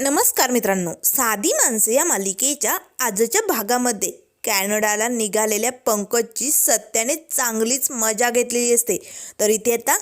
नमस्कार मित्रांनो. साधी माणसं या मालिकेच्या आजच्या भागामध्ये कॅनडाला निघालेल्या पंकजची सत्याने चांगलीच मजा घेतलेली असते. तर इथे आता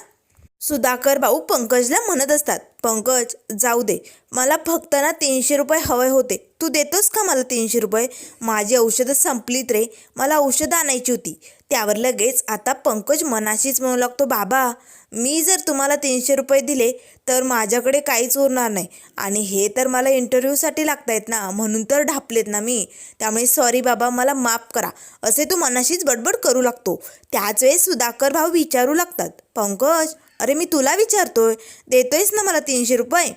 सुधाकर भाऊ पंकजला म्हणत असतात पंकज जाऊ दे. मला फक्त ना तीनशे रुपये हवे होते. तू देतोस का मला तीनशे रुपये? माझी औषधं संपलीत रे. मला औषधं आणायची होती. त्यावर लगेच आता पंकज मनाशीच म्हणू लागतो बाबा मी जर तुम्हाला तीनशे रुपये दिले तर माझ्याकडे काहीच उरणार नाही. आणि हे तर मला इंटरव्ह्यूसाठी लागतायत ना म्हणून तर ढापलेत ना मी. त्यामुळे सॉरी बाबा मला माफ करा. असे तू मनाशीच बडबड करू लागतो. त्याच वेळेस सुधाकर भाऊ विचारू लागतात पंकज अरे मी तुला विचारतोय देतोयस ना मला तीनशे रुपये?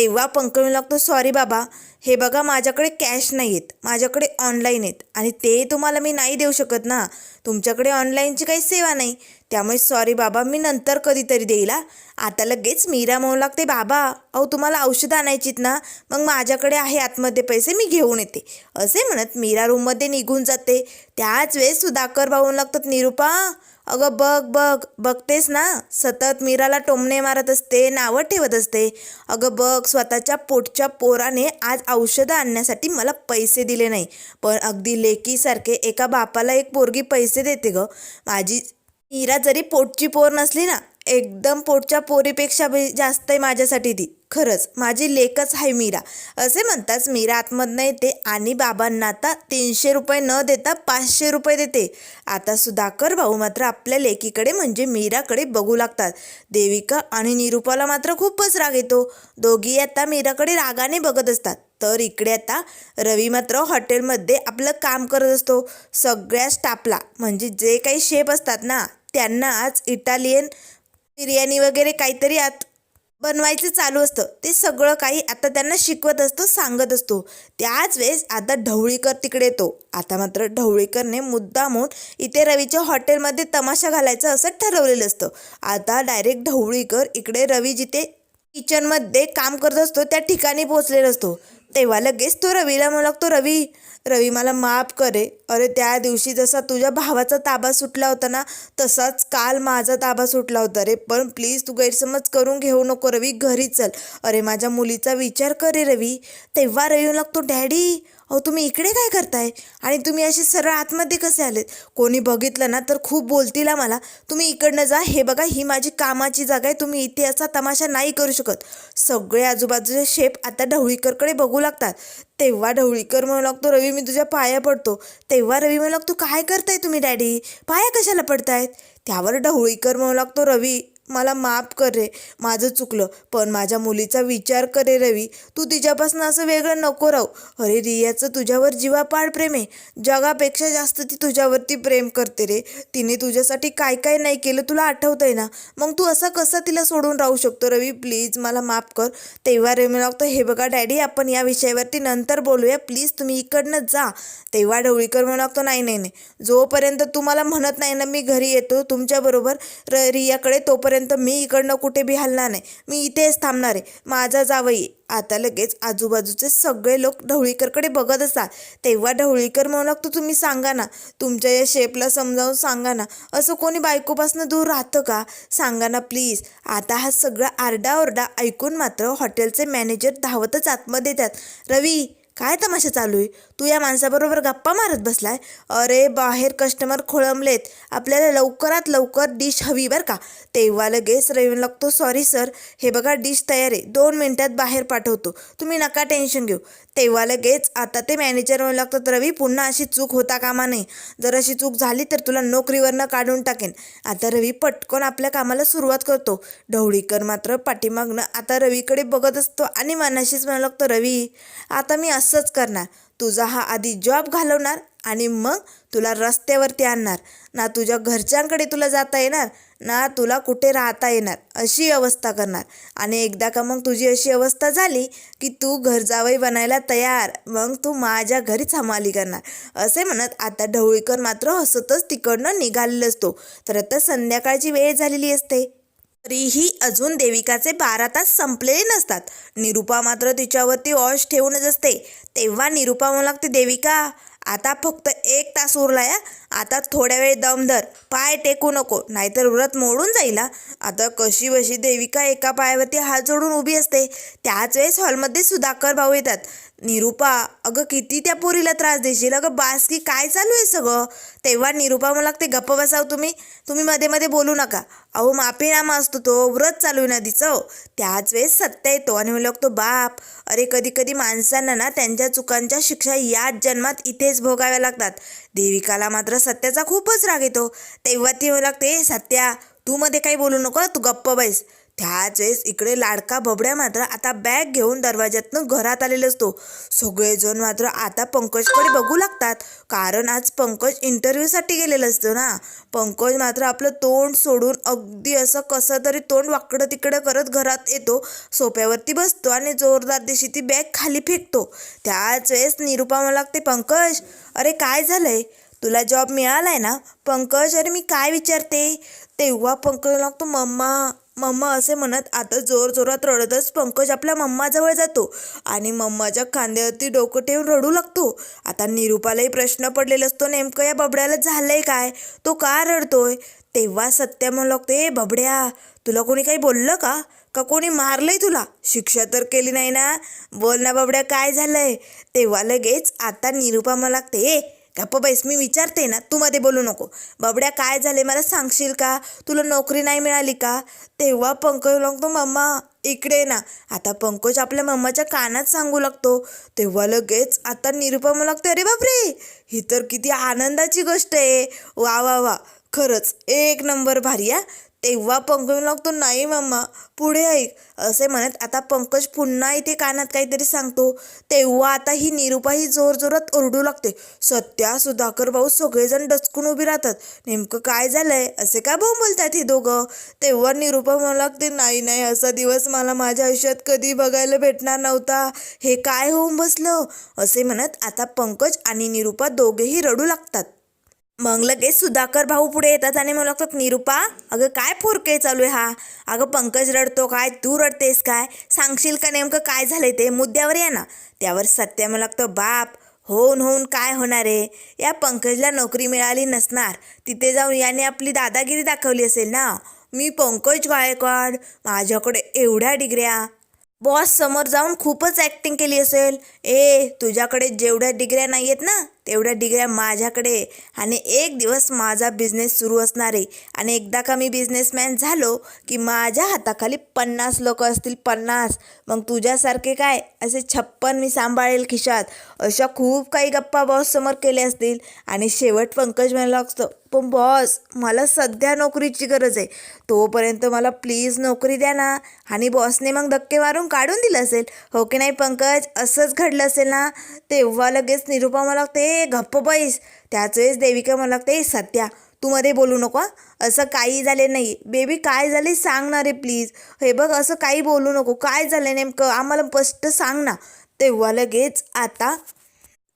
तेव्हा पंकज लागतो सॉरी बाबा हे बघा माझ्याकडे कॅश नाही आहेत माझ्याकडे ऑनलाईन आहेत आणि ते तुम्हाला मी नाही देऊ शकत ना. तुमच्याकडे ऑनलाईनची काही सेवा नाही. त्यामुळे सॉरी बाबा मी नंतर कधीतरी देईल आता लगेच मीरा म्हणू लागते बाबा अहो तुम्हाला औषधं आणायचीत ना. मग माझ्याकडे आहे आतमध्ये पैसे मी घेऊन येते. असे म्हणत मीरा रूममध्ये निघून जाते. त्याच वेळेस सुधाकर भाऊन लागतात निरुपा अगं बघ बघ बघतेस ना? सतत मीराला टोमणे मारत असते नावं ठेवत असते. अगं बघ स्वतःच्या पोटच्या पोराने आज औषधं आणण्यासाठी मला पैसे दिले नाही. पण अगदी लेकीसारखे एका बापाला एक पोरगी पैसे देते ग. माझी मीरा जरी पोटची पोर नसली ना एकदम पोटच्या पोरीपेक्षा बी जास्त आहे माझ्यासाठी ती. खरंच माझी लेकच आहे मीरा. असे म्हणताच मीरा आतमधनं येते आणि बाबांना आता तीनशे रुपये न देता पाचशे रुपये देते. आता सुधाकर भाऊ मात्र आपल्या लेकीकडे म्हणजे मीराकडे बघू लागतात. देविका आणि निरुपाला मात्र खूपच राग येतो. दोघी आता मीराकडे रागाने बघत असतात. तर इकडे आता रवी मात्र हॉटेलमध्ये आपलं काम करत असतो. सगळ्या स्टाफला म्हणजे जे काही शेप असतात ना त्यांना आज इटालियन बिर्याणी वगैरे काहीतरी आत बनवायचं चालू असतं. ते सगळं काही आता त्यांना शिकवत असतो सांगत असतो. त्याच वेळेस आता ढवळीकर तिकडे येतो. आता मात्र ढवळीकरने मुद्दामून इथे रवीच्या हॉटेलमध्ये तमाशा घालायचा असं ठरवलेलं असतं. आता डायरेक्ट ढवळीकर इकडे रवी जिथे किचनमध्ये काम करत असतो त्या ठिकाणी पोचलेला असतो. तेव्हा लगेच तो रवीला म्हणू लागतो रवी रवी मला माफ करे. अरे त्या दिवशी जसा तुझ्या भावाचा ताबा सुटला होता ना तसाच काल माझा ताबा सुटला होता रे. पण प्लीज तू गैरसमज करून घेऊ नको रवी घरी चल. अरे माझ्या मुलीचा विचार करे रवी. तेव्हा रवी म्हणू लागतो डॅडी अहो तुम्ही इकडे काय करताय? आणि तुम्ही असे सरळ आतमध्ये कसे आलेत? कोणी बघितलं ना तर खूप बोलतील आम्हाला मला. तुम्ही इकडनं जा. हे बघा ही माझी कामाची जागा आहे. तुम्ही इथे असा तमाशा नाही करू शकत. सगळे आजूबाजूचे शेप आता ढवळीकरकडे बघू लागतात. तेव्हा ढवळीकर म्हणू लागतो रवी मी तुझ्या पाया पडतो. तेव्हा रवी म्हणू लागतो काय करताय तुम्ही डॅडी? पाया कशाला पडतायत? त्यावर ढवळीकर म्हणू लागतो रवी मला माफ कर रे माझं चुकलं. पण माझ्या मुलीचा विचार करे रवी तू तिच्यापासून असं वेगळं नको राहू. अरे रियाचं तुझ्यावर जीवापाड प्रेम आहे. जगापेक्षा जास्त ती तुझ्यावरती प्रेम करते रे. तिने तुझ्यासाठी काय काय नाही केलं तुला आठवतंय ना? मग तू असं कसं तिला सोडून राहू शकतो रवी? प्लीज मला माफ कर. तेव्हा रे लागतो हे बघा डॅडी आपण या विषयावरती नंतर बोलूया. प्लीज तुम्ही इकडनं जा. तेव्हा ढवळीकर म्हणू लागतो नाही नाही नाही. जोपर्यंत तुम्हाला म्हणत नाही ना मी घरी येतो तुमच्याबरोबर र रियाकडे तोपर्यंत मी इकडनं कुठे बी हलणार नाही मी इथेच थांबणार आहे. माझा जावई आता लगेच आजूबाजूचे सगळे लोक ढवळीकरकडे बघत असतात. तेव्हा ढवळीकर म्हणू तर तुम्ही सांगा ना तुमच्या या शेपला समजावून सांगा ना असं कोणी बायकोपासून दूर राहतं का? सांगा ना प्लीज. आता हा सगळा आरडाओरडा ऐकून मात्र हॉटेलचे मॅनेजर धावतच आतमध्ये येतात. रवी! काय तमाशा चालू आहे? तू या माणसाबरोबर गप्पा मारत बसलाय? अरे बाहेर कस्टमर खोळंबलेत. आपल्याला लवकरात लवकर डिश हवी बरं का? तेव्हा लगेच रवी लागतो सॉरी सर हे बघा डिश तयार आहे. दोन मिनटात बाहेर पाठवतो. तुम्ही नका टेन्शन घेऊ. तेव्हा लगेच आता ते मॅनेजर म्हणू लागतात रवी पुन्हा अशी चूक होता कामा नाही जर अशी चूक झाली तर तुला नोकरीवरनं काढून टाकेन. आता रवी पटकन आपल्या कामाला सुरुवात करतो. ढवळीकर मात्र पाठीमागनं आता रवीकडे बघत असतो आणि मनाशीच म्हणू लागतो रवी आता मी असं असंच करणार. तुझा हा आधी जॉब घालवणार आणि मग तुला रस्त्यावरती आणणार. ना तुझ्या घरच्यांकडे तुला जाता येणार ना तुला कुठे राहता येणार अशी अवस्था करणार. आणि एकदा का मग तुझी अशी अवस्था झाली की तू घर जावई बनायला तयार मग तू माझ्या घरीच हमाली करणार. असे म्हणत आता ढवळीकर मात्र हसतच तिकडनं निघालेलं असतो तर आता संध्याकाळची वेळ झालेली असते. तरीही अजून देविकाचे बारा तास संपलेले नसतात. निरुपा मात्र तिच्यावरती वॉश ठेवूनच असते. तेव्हा निरुपा म्हणू लागते देविका आता फक्त एक तास उरला या आता थोड्या वेळ दम धर. पाय टेकू नको नाहीतर व्रत मोडून जाईल आता कशी बशी देविका एका पायावरती हात जोडून उभी असते त्याच वेळेस हॉलमध्ये सुधाकर भाऊ येतात. निरूपा अगं किती त्या पोरीला त्रास देशील? अगं बास की काय चालू आहे सगळं? तेव्हा निरूपा मला लागते गप्प बसाव तुम्ही. तुम्ही मध्ये मध्ये बोलू नका. अहो माफीनामा असतो तो. व्रत चालू आहे त्याच वेळेस सत्ता येतो आणि मला लागतो बाप अरे कधी कधी माणसांना ना त्यांच्या चुकांच्या शिक्षा याच जन्मात इथेच भोगाव्या लागतात. देविकाला मात्र सत्याचा खूपच राग येतो. तेव्हा ती मला लागते सत्या तू मध्ये काही बोलू नको तू गप्प बैस. त्याच वेळेस इकडे लाडका बबड्या मात्र आता बॅग घेऊन दरवाज्यातनं घरात आलेला असतो. सगळेजण मात्र आता पंकजकडे बघू लागतात. कारण आज पंकज इंटरव्ह्यूसाठी गेलेलं असतं ना. पंकज मात्र आपलं तोंड सोडून अगदी असं कसं तरी तोंड वाकडं तिकडं करत घरात येतो. सोप्यावरती बसतो आणि जोरदार दिशी ती बॅग खाली फेकतो. त्याच वेळेस निरूपा मला लागते पंकज अरे काय झालंय? तुला जॉब मिळालाय ना? पंकज अरे मी काय विचारते? तेव्हा पंकज लागतो मम्मा मम्मा असे म्हणत आता जोर जोरात रडतच पंकज आपल्या मम्माजवळ जातो आणि मम्माच्या खांद्यावरती डोकं ठेवून रडू लागतो. आता निरूपालाही प्रश्न पडलेला असतो नेमकं या बबड्याला झालंय काय? तो का रडतोय? तेव्हा सत्य म्हणू लागतो ए बबड्या तुला कोणी काही बोललं का? का कोणी मारलंय तुला? शिक्षा तर केली नाही ना? बोल ना बबड्या काय झालंय? तेव्हा लगेच आता निरूपा मला लागते ए गप्प बैस मी विचारते ना तू मध्ये बोलू नको. बबड्या काय झाले मला सांगशील का? तुला नोकरी नाही मिळाली का? तेव्हा पंकज लागतो मम्मा इकडे ना. आता पंकज आपल्या मम्माच्या कानात सांगू लागतो. तेव्हा लगेच आता निरुपा मला लागते अरे बापरे ही तर किती आनंदाची गोष्ट आहे. वा वा वा खरंच. एक नंबर भारी या तेव्हा पंकज लागतो. नाही मम्मा पुढे ऐक. असे म्हणत आता पंकज पुन्हा इथे कानात काहीतरी सांगतो. तेव्हा आता ही निरुपा ही जोर जोरात ओरडू लागते. सत्या सुधाकर भाऊ सगळेजण डचकून उभी राहतात. नेमकं काय झालंय? असे का भाऊ बोलतात हे दोघं? तेव्हा निरुपा म्हणू लागते नाही नाही असा दिवस मला माझ्या आयुष्यात कधी बघायला भेटणार नव्हता. हे काय होऊन बसलं? असे म्हणत आता पंकज आणि निरुपा दोघेही रडू लागतात. मग लगेच सुधाकर भाऊ पुढे येतात आणि मला लागतात निरुपा अगं काय फोरके चालू आहे हा? अगं पंकज रडतो काय? तू रडतेस काय? सांगशील का नेमकं काय झालंय ते? मुद्द्यावर या ना. त्यावर सत्य मला लागतं बाप होऊन होऊन काय होणार आहे? या पंकजला नोकरी मिळाली नसणार. तिथे जाऊन याने आपली दादागिरी दाखवली असेल ना? मी पंकज गायकवाड. माझ्याकडे एवढ्या डिग्र्या. बॉस समोर जाऊन खूपच ॲक्टिंग केली असेल. ए तुझ्याकडे जेवढ्या डिग्र्या नाही आहेत ना एवढ्या डिग्र्या माझ्याकडे आणि एक दिवस माझा बिझनेस सुरू असणार आहे आणि एकदा का मी बिझनेसमॅन झालो की माझ्या हाताखाली पन्नास लोक असतील पन्नास. मग तुझ्यासारखे काय? असे छप्पन मी सांभाळेल खिशात. अशा खूप काही गप्पा बॉस समोर असतील. आणि शेवट पंकज म्हणायला असतं पण बॉस मला सध्या नोकरीची गरज आहे. तोपर्यंत मला प्लीज नोकरी द्या ना. आणि बॉसने मग धक्के मारून काढून दिलं असेल. हो की नाही पंकज? असंच घडलं असेल ना? तेव्हा लगेच निरूपा मला लागते गप्प बैस. त्याच वेळेस देविका मला लागते सध्या तू मध्ये बोलू नको असं काही झाले नाही. बेबी काय झाले सांग ना रे प्लीज हे बघ असं काही बोलू नको. काय झालं नेमकं? आम्हाला स्पष्ट सांग ना. तेव्हा लगेच आता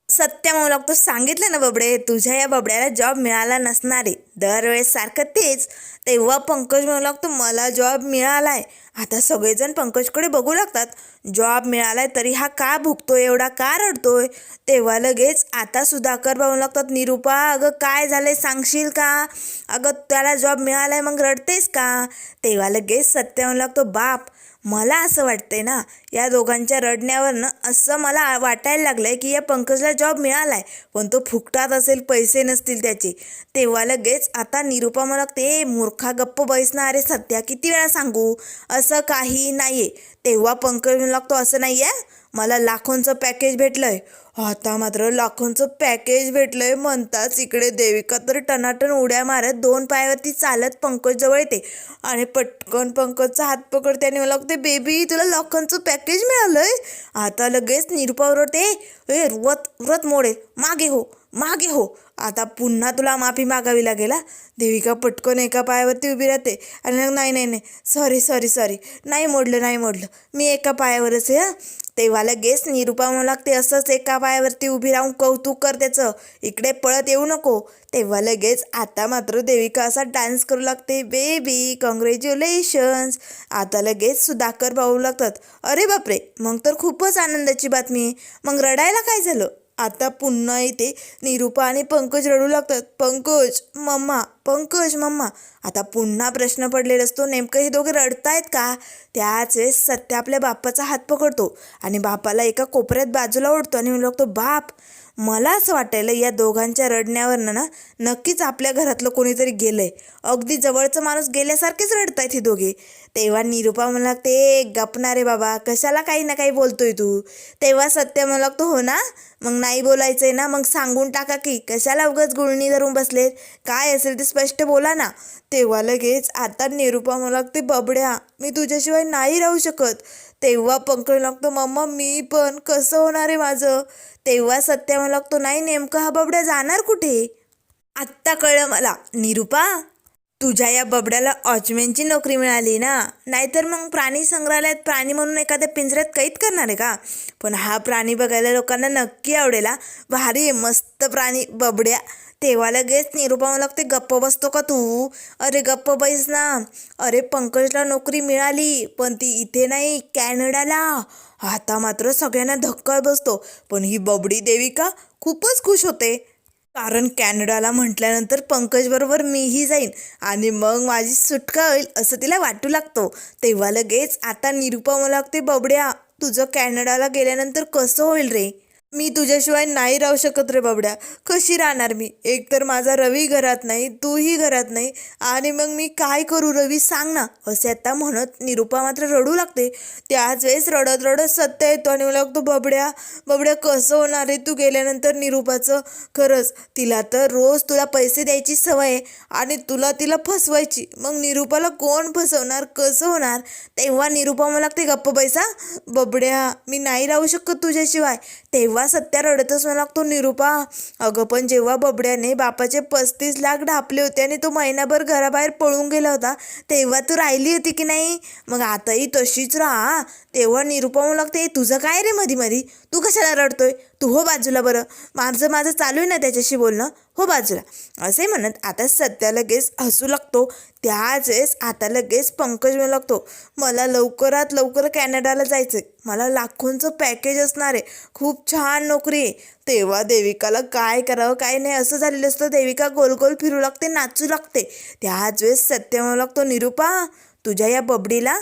सत्य म्हणू लागतो सांगितलं ना बबडे तुझ्या या बबड्याला जॉब मिळाला नसणार. आहे दरवेळेस सारखं तेच. तेव्हा पंकज म्हणू लागतो मला जॉब मिळालाय. आता सगळेजण पंकजकडे बघू लागतात. जॉब मिळालाय तरी हा का भुकतोय एवढा का रडतोय? तेव्हा लगेच आता सुधाकर बघू लागतात निरूपा अगं काय झालंय सांगशील का? अगं त्याला जॉब मिळालाय मग रडतेस का? तेव्हा लगेच सत्य म्हणू लागतो बाप मला असं वाटतंय ना या दोघांच्या रडण्यावरनं असं मला वाटायला लागलंय की या पंकजला जॉब मिळालाय पण तो फुकटात असेल पैसे नसतील त्याचे. तेव्हा लगेच आता निरुपा मला ते मूर्खा गप्प बैसणार अरे सध्या किती वेळा सांगू? असं काही नाही आहे तेव्हा पंकज म्हणू लागतो असं नाही आहे मला लाखोंचं पॅकेज भेटलंय. आता मात्र लाखोंचं पॅकेज भेटलंय म्हणताच इकडे देविका तर टनाटन उड्या मारत दोन पायावरती चालत पंकज जवळ येते. आणि पटकन पंकजचा हात पकडते आणि मला लागते बेबी तुला लाखोंचं पॅकेज मिळालंय? आता लगेच निरुपा ओरडते ए व्रत व्रत मोडेल मागे हो मागे हो. आता पुन्हा तुला माफी मागावी लागेल हा? देविका पटकन एका पायावरती उभी राहते आणि मग नाही नाही नाही सॉरी सॉरी सॉरी नाही मोडलं नाही मोडलं. मी एका पायावरच आहे हं? तेव्हा लगेच निरुपा म्हणू लागते असंच एका पायावरती उभी राहून कौतुक कर त्याचं. इकडे पळत येऊ नको. तेव्हा लगेच आता मात्र देविका असा डान्स करू लागते बेबी कॉंग्रॅच्युलेशन्स आता लगेच सुधाकर पाहू लागतात अरे बापरे मग तर खूपच आनंदाची बातमी आहे. मग रडायला काय झालं? आता पुन्हा इथे निरूपा आणि पंकज रडू लागतात. Pankaj mamma Pankaj mamma. आता पुन्हा प्रश्न पडलेला असतो नेमकं हे दोघे रडतायत का? त्याच वेळेस सत्य आपल्या बापाचा हात पकडतो आणि बापाला एका कोपऱ्यात बाजूला ओढतो आणि म्हणू लागतो बाप मला असं वाटायला या दोघांच्या रडण्यावरनं ना नक्कीच आपल्या घरातलं कोणीतरी गेलंय. अगदी जवळचं माणूस गेल्यासारखेच रडतायत हे दोघे. तेव्हा निरूपा म्हणू लागते गपणारे बाबा कशाला काही ना काही बोलतोय तू? तेव्हा सत्य म्हणू लागतो हो ना मग नाही बोलायचंय ना मग सांगून टाका की कशाला उगाच गुळणी धरून बसलेत? काय असेल ते स्पष्ट बोला ना. तेव्हा लगेच आता निरूपा म्हणू लागते बबड्या मी तुझ्याशिवाय नाही राहू शकत. तेव्हा पंकज लागतो मम्मा मी पण कसं होणार आहे माझं? तेव्हा सत्य म्हणू लागतो नाही नेमकं हा बबड्या जाणार कुठे? आत्ता कळलं मला. निरूपा तुझ्या या बबड्याला वॉचमॅनची नोकरी मिळाली ना? नाहीतर मग प्राणी संग्रहालयात प्राणी म्हणून एखाद्या पिंजऱ्यात कैद करणार आहे का? पण हा प्राणी बघायला लोकांना नक्की आवडेल. भारी मस्त प्राणी. बबड्या तेव्हा लगेच निरुपावं लागते गप्प बसतो का तू? अरे गप्प बैस ना. अरे पंकजला नोकरी मिळाली पण ती इथे नाही कॅनडाला. आता मात्र सगळ्यांना धक्का बसतो. पण ही बबडी देविका खूपच खुश होते. कारण कॅनडाला म्हटल्यानंतर पंकजबरोबर मीही जाईन आणि मग माझी सुटका होईल असं तिला वाटू लागतो. तेव्हा लगेच आता निरुपा मला लागते बबड्या तुझं कॅनडाला गेल्यानंतर कसं होईल रे? मी तुझ्याशिवाय नाही राहू शकत रे बाबड्या. कशी राहणार मी? एकतर माझा रवी घरात नाही तूही घरात नाही. आणि मग मी काय करू रवी? सांग ना. असे आता म्हणत निरूपा मात्र रडू लागते. त्याच वेळेस रडत रडत सत्य येतो आणि मला लागतो बबड्या बबड्या कसं होणार आहे तू गेल्यानंतर निरूपाचं? खरंच तिला तर रोज तुला पैसे द्यायची सवय आहे आणि तुला तिला फसवायची. मग निरूपाला कोण फसवणार? कसं होणार? तेव्हा निरूपा मला लागते गप्प पैसा बबड्या मी नाही राहू शकत तुझ्याशिवाय. तेव्हा सत्या रडतच मला लागतो निरूपा अगं पण जेव्हा बबड्याने बापाचे पस्तीस लाख ढापले होते आणि तो महिनाभर घराबाहेर पळून गेला होता तेव्हा तू राहिली होती की नाही? मग आताही तशीच राहा. तेव्हा निरूपा म्हणू लागते तुझं काय रे मधी मधी? तू कशाला रडतोय? तू हो बाजूला बरं. माझं माझं चालू आहे ना त्याच्याशी बोलणं. हो बाजूला. असे म्हणत आता सध्या लगेच हसू लागतो. त्याच वेळेस आता लगेच पंकज म्हणू लागतो मला लवकरात लवकर कॅनडाला जायचं आहे मला लाखोंचं पॅकेज असणार आहे. खूप छान नोकरी आहे. तेव्हा देविकाला काय करावं काय नाही असं झालेलं असतं. देविका गोल गोल फिरू लागते नाचू लागते. त्याच वेळेस सत्य म्हणू लागतो निरूपा तुझ्या या बबडीला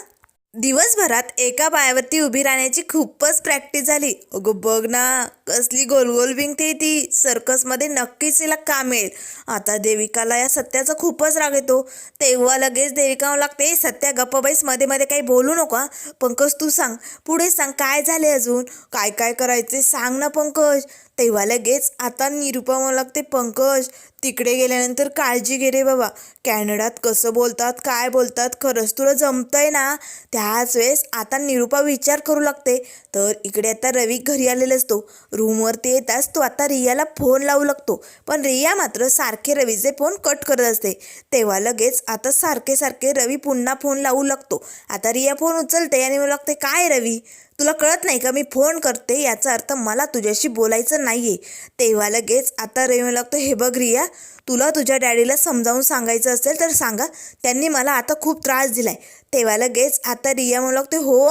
दिवसभरात एका पायावरती उभी राहण्याची खूपच प्रॅक्टिस झाली. अगं बघ ना कसली गोल गोल विंगते ती. सर्कसमध्ये नक्कीच तिला काम मिळेल आता देविकाला या सत्याचा खूपच राग येतो. तेव्हा लगेच देविका लागते सत्या गप्पाबाईसमध्ये मध्ये काही बोलू नका पंकज तू सांग. पुढे सांग काय झाले अजून? काय काय करायचे सांग ना पंकज. तेव्हा लगेच आता निरुपा मला लागते पंकज तिकडे गेल्यानंतर काळजी घे रे बाबा. कॅनडात कसं बोलतात काय बोलतात खरंच तुला जमतंय ना? त्याच वेळेस आता निरुपा विचार करू लागते. तर इकडे आता रवी घरी आलेला असतो. रूमवरती येताच तो आता रियाला फोन लावू लागतो. पण रिया मात्र सारखे रवीचे फोन कट करत असते. तेव्हा लगेच आता सारखे सारखे रवी पुन्हा फोन लावू लागतो. आता रिया फोन उचलते आणि मला लागते काय रवी? तुला कळत नाही का? मी फोन करते याचा अर्थ मला तुझ्याशी बोलायचं नाही आहे तेव्हा लगेच आता रवी लागतो हे बघ रिया तुला तुझ्या डॅडीला समजावून सांगायचं असेल तर सांगा. त्यांनी मला आता खूप त्रास दिलाय. तेव्हा लगेच आता रिया म्हणू लागते हो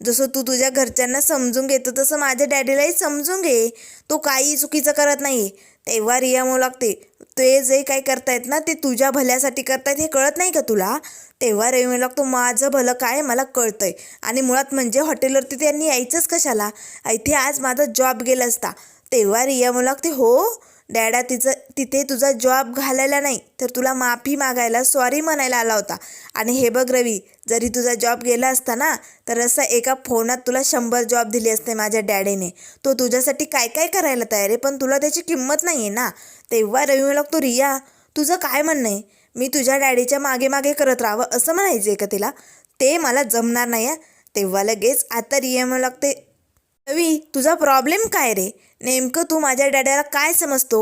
जसं तू तुझ्या घरच्यांना समजून घेतो तसं माझ्या डॅडीलाही समजून घे. तो काही चुकीचं करत नाही तेव्हा रिया म्हणू लागते ते जे काही करतायत ना ते तुझ्या भल्यासाठी करतायत हे कळत नाही का तुला? तेव्हा रवी म्हणू लागतो माझं भलं काय मला कळतंय. आणि मुळात म्हणजे हॉटेलवरती त्यांनी यायचंच कशाला? इथे आज माझा जॉब गेला असता. तेव्हा रिया म्हणू लागते हो? डॅडा तिचं तिथे तुझा जॉब घालायला नाही तर तुला माफी मागायला सॉरी म्हणायला आला होता. आणि हे बघ रवी जरी तुझा जॉब गेला असता ना तर असं एका फोनात तुला शंभर जॉब दिले असते माझ्या डॅडीने. तो तुझ्यासाठी काय काय करायला तयार आहे? पण तुला त्याची किंमत नाही आहे ना. तेव्हा रवी म्हणू लागतो रिया तुझं काय म्हणणं आहे? मी तुझ्या डॅडीच्या मागे मागे करत राहावं असं म्हणायचं आहे का तिला? ते मला जमणार नाही आहे तेव्हा लगेच आता रिया म्हणू लागते रवी तुझा प्रॉब्लेम काय रे? नेमकं तू माझ्या डॅड्याला काय समजतो?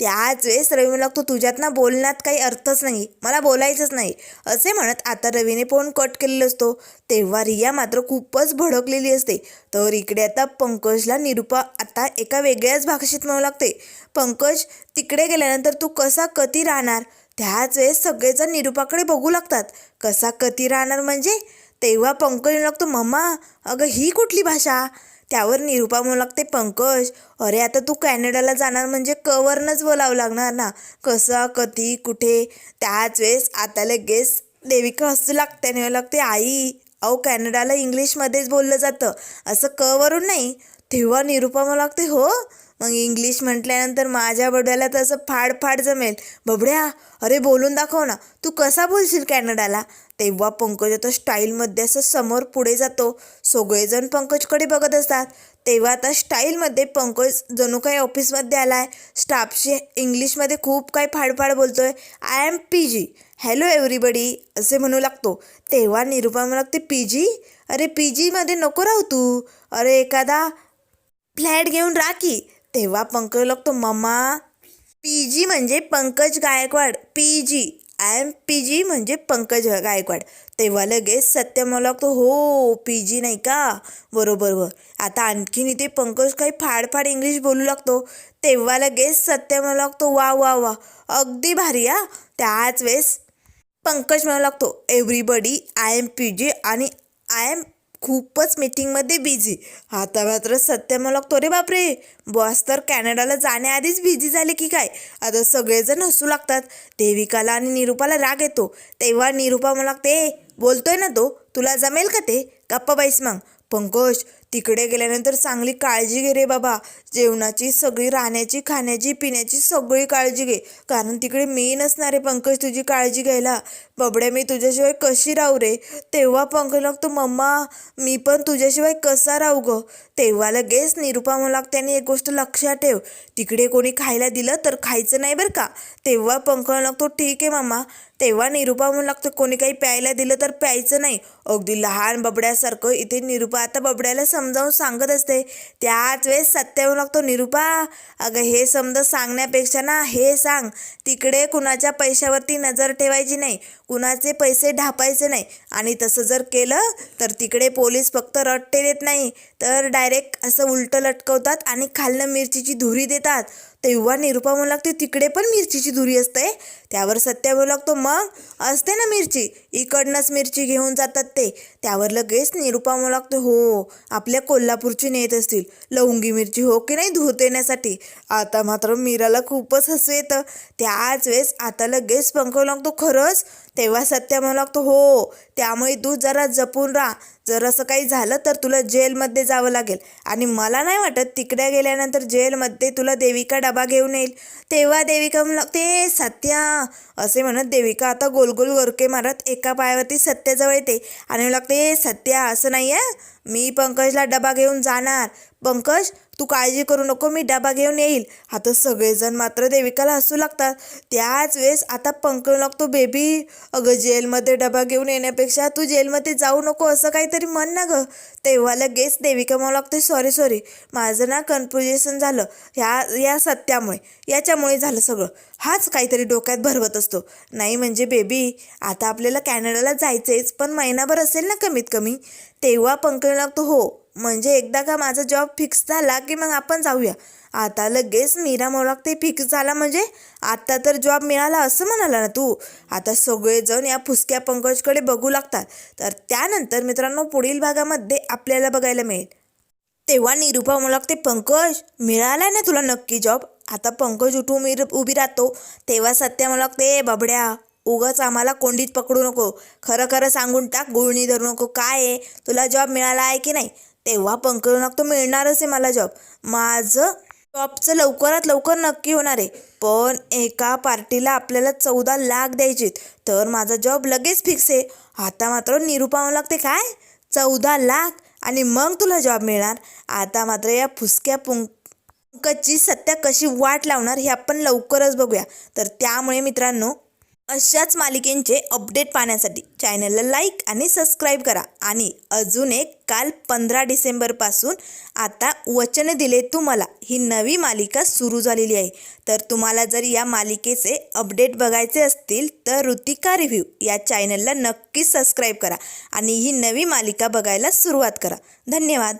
त्याच वेळेस रवी म्हणू तो तुझ्यात ना बोलण्यात काही अर्थच नाही. मला बोलायचंच नाही. असे म्हणत आता रवीने फोन कट केलेला असतो. तेव्हा रिया मात्र खूपच भडकलेली असते. तर इकडे आता पंकजला निरुपा आता एका वेगळ्याच भाषेत म्हणू लागते. पंकज तिकडे गेल्यानंतर तू कसा कधी राहणार? त्याच वेळेस सगळेजण निरुपाकडे बघू लागतात. कसा कधी राहणार म्हणजे? तेव्हा पंकज म्हणू लागतो मम्मा अगं ही कुठली भाषा? त्यावर निरुपा म्हणू लागते पंकज. अरे आता तू कॅनडाला जाणार म्हणजे कवरनंच बोलावं लागणार ना? कसं कधी कुठे? त्याच वेळेस आता लगेच देविका हसू लागते आणि लागते आई अहो कॅनडाला इंग्लिशमध्येच बोललं जातं. असं कवरून नाही. तेव्हा निरुपा मला लागते हो. मग इंग्लिश म्हटल्यानंतर माझ्या बड्याला तसं फाड फाड जमेल. बबड्या अरे बोलून दाखव ना. तू कसा बोलशील कॅनडाला? तेव्हा पंकज आता स्टाईलमध्ये असं समोर पुढे जातो. सगळेजण पंकजकडे बघत असतात. तेव्हा आता स्टाईलमध्ये पंकज जणू काही ऑफिसमध्ये आला आहे स्टाफशी इंग्लिशमध्ये खूप काही फाडफाड बोलतो आहे I M P G hello everybody असे म्हणू लागतो. तेव्हा निरुपा म्हणू लागते पी जी अरे पी जीमध्ये नको राहू तू. अरे एखादा फ्लॅट घेऊन राखी तेव्हा पंकज लागतो मम्मा पी जी म्हणजे Pankaj Gaikwad. P G I M P G म्हणजे पंकज गायकवाड. तेव्हा लगेच सत्य मला लागतो हो पी जी नाही का? बरोबर व आता आणखीन इथे पंकज काही फाडफाड इंग्लिश बोलू लागतो. तेव्हा लगेच सत्य मला लागतो वा वा वा. अगदी भारी हा. त्याच वेळेस पंकज म्हणू लागतो everybody I M P G आणि आय एम खूपच मीटिंगमध्ये बिझी. आता मात्र सत्य म्हणू लागतो रे बापरे. बॉस तर कॅनडाला जाण्याआधीच बिझी झाले की काय? आता सगळेजण हसू लागतात. देविकाला आणि निरुपाला राग येतो. तेव्हा निरुपा मला लागते बोलतोय ना तो? तुला जमेल का ते? गप्पा बाईस मग. पंकज तिकडे गेल्यानंतर चांगली काळजी घे रे बाबा. जेवणाची सगळी राहण्याची खाण्याची पिण्याची सगळी काळजी घे. कारण तिकडे मी नसणार आहे पंकज तुझी काळजी घ्यायला. बबड्या मी तुझ्याशिवाय कशी राहू रे? तेव्हा पंकज लागतो मम्मा मी पण तुझ्याशिवाय कसा राहू ग? तेव्हा लगेच निरुपा म्हणू लागते आणि एक गोष्ट लक्षात ठेव तिकडे कोणी खायला दिलं तर खायचं नाही बरं का? तेव्हा पंकज लागतो ठीक आहे मम्मा. तेव्हा निरुपा म्हणू लागतो कोणी काही प्यायला दिलं तर प्यायचं नाही. अगदी लहान बबड्यासारखं इथे निरुपा आता बबड्याला समजावून सांगत असते. त्याच वेळेस सत्या म्हणू लागतो निरुपा अगं हे समजा सांगण्यापेक्षा ना हे सांग तिकडे कुणाच्या पैशावरती नजर ठेवायची नाही. कुणाचे पैसे ढापायचे नाही. आणि तसं जर केलं तर तिकडे पोलीस फक्त रट्टे देत नाही. तर डायरेक्ट असं उलटं लटकवतात आणि खालनं मिरचीची धुरी देतात. तेव्हा निरुपा म्हणू लागते तिकडे पण मिरचीची धुरी असते? त्यावर सत्य म्हणू लागतो मग? असते ना मिरची. इकडनंच मिरची घेऊन जातात ते. त्यावर लगेच निरुपा म्हणू लागतो हो आपल्या कोल्हापूरची नेत असतील. लवंगी मिरची हो की नाही धूर देण्यासाठी आता मात्र मीराला खूपच हसू येतं. त्याच वेळेस आता लगेच पंकव लागतो खरंच? तेव्हा सत्य म्हणू लागतो हो त्यामुळे तू जरा जपून राहा. जर असं काही झालं तर तुला जेलमध्ये जावं लागेल. आणि मला नाही वाटत तिकडे गेल्यानंतर जेलमध्ये तुला देविका डबा घेऊन येईल. तेव्हा देविका म्हणू लागते सत्या. असे म्हणत देविका आता गोल गोल गरके मारत एका पायावरती सत्याजवळ येते. आणि म्हणू लागते सत्या असं नाही आहे मी पंकजला डबा घेऊन जाणार. पंकज तू काळजी करू नको मी डबा घेऊन येईल. आता सगळेजण मात्र देविकाला हसू लागतात. त्याच वेळेस आता पंकज लागतो बेबी अगं जेलमध्ये डबा घेऊन येण्यापेक्षा तू जेलमध्ये जाऊ नको असं काहीतरी म्हण ना गं. तेव्हा लगेच देविका मला लागते सॉरी सॉरी माझं ना कन्फ्युजेशन झालं. ह्या या सत्यामुळे याच्यामुळे झालं सगळं. हाच काहीतरी डोक्यात भरवत असतो. नाही म्हणजे बेबी आता आपल्याला कॅनडाला जायचंच पण महिनाभर असेल ना कमीत कमी? तेव्हा पंकज लागतो हो म्हणजे एकदा का माझा जॉब फिक्स झाला की मग आपण जाऊया. आता लगेच मीरा मोलागते फिक्स झाला म्हणजे आता तर जॉब मिळाला असं म्हणाला ना तू. आता सगळेजण या फुसक्या पंकजकडे बघू लागतात. तर त्यानंतर मित्रांनो पुढील भागामध्ये आपल्याला बघायला मिळेल. तेव्हा निरुपा मला लागते पंकज मिळाला ना तुला नक्की जॉब आता पंकज उठून मी उभी राहतो. तेव्हा सत्या मला लागते बबड्या बाबड्या उगाच आम्हाला कोंडीत पकडू नको. खरं खरं सांगून टाक गुळणी धरू नको. काय आहे? तुला जॉब मिळाला आहे की नाही? तेव्हा पंकज तो मिळणारच आहे मला जॉब माझं जॉबचं लवकरात लवकर नक्की होणार आहे. पण एका पार्टीला आपल्याला चौदा लाख द्यायचे तर माझा जॉब लगेच फिक्स आहे. आता मात्र निरुपा लागते काय? चौदा लाख? आणि मग तुला जॉब मिळणार? आता मात्र या फुसक्या पुंक पंकजची सत्या कशी वाट लावणार हे आपण लवकरच बघूया. तर त्यामुळे मित्रांनो अशाच मालिकेंचे अपडेट पाहण्यासाठी चॅनलला लाईक आणि सबस्क्राईब करा. आणि अजून एक काल पंधरा डिसेंबरपासून आता वचन दिले तुम्हाला. ही नवी मालिका सुरू झालेली आहे. तर तुम्हाला जर या मालिकेचे अपडेट बघायचे असतील तर ऋतिका रिव्ह्यू या चॅनलला नक्कीच सबस्क्राईब करा. आणि ही नवी मालिका बघायला सुरुवात करा. धन्यवाद.